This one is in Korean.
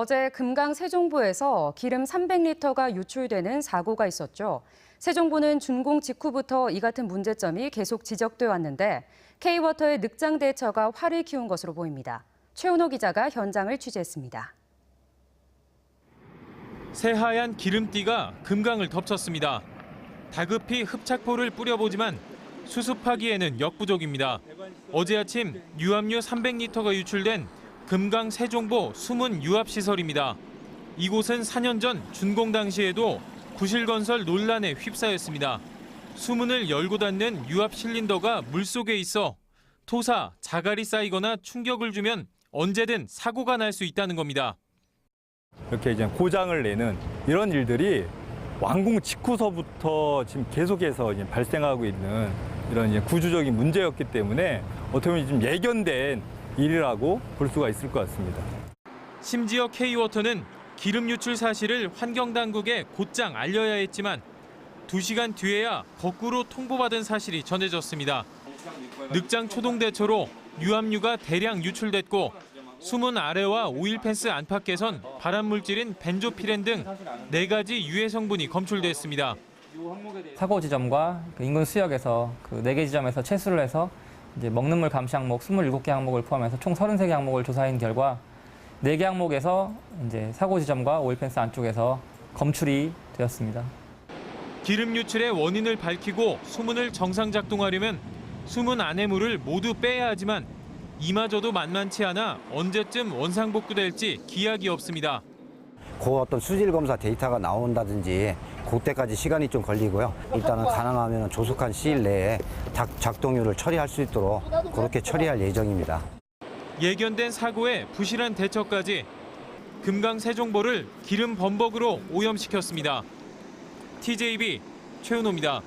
어제 금강 세종부에서 기름 300리터가 유출되는 사고가 있었죠. 세종부는 준공 직후부터 이 같은 문제점이 계속 지적돼 왔는데 K워터의 늑장 대처가 화를 키운 것으로 보입니다. 최은호 기자가 현장을 취재했습니다. 새하얀 기름띠가 금강을 덮쳤습니다. 다급히 흡착포를 뿌려보지만 수습하기에는 역부족입니다. 어제 아침 유압류 300리터가 유출된 금강 세종보 숨은 유압시설입니다. 이곳은 4년 전 준공 당시에도 구실건설 논란에 휩싸였습니다. 수문을 열고 닫는 유압 실린더가 물속에 있어 토사, 자갈이 쌓이거나 충격을 주면 언제든 사고가 날 수 있다는 겁니다. 이렇게 이제 고장을 내는 이런 일들이 완공 직후서부터 지금 계속해서 이제 발생하고 있는 이런 이제 구조적인 문제였기 때문에 어떻게 보면 좀 예견된 일이라고 볼 수가 있을 것 같습니다. 심지어 K워터는 기름 유출 사실을 환경당국에 곧장 알려야 했지만 2시간 뒤에야 거꾸로 통보받은 사실이 전해졌습니다. 늑장 초동 대처로 유압류가 대량 유출됐고 수문 아래와 오일 펜스 안팎에선 발암 물질인 벤조피렌 등네 가지 유해 성분이 검출됐습니다. 사고 지점과 그 인근 수역에서 그네개 지점에서 채수를 해서 이제 먹는 물 감시 항목 27개 항목을 포함해서 총 33개 항목을 조사한 결과 네개 항목에서 이제 사고 지점과 오일펜스 안쪽에서 검출이 되었습니다. 기름 유출의 원인을 밝히고 수문을 정상 작동하려면 수문 안의 물을 모두 빼야 하지만 이마저도 만만치 않아 언제쯤 원상복구될지 기약이 없습니다. 그 어떤 수질 검사 데이터가 나온다든지 그때까지 시간이 좀 걸리고요. 일단은 가능하면 조속한 시일 내에 작- 작동률을 처리할 수 있도록 그렇게 처리할 예정입니다. 예견된 사고에 부실한 대처까지 금강 세종보를 기름 범벅으로 오염시켰습니다. TJB 최은호입니다.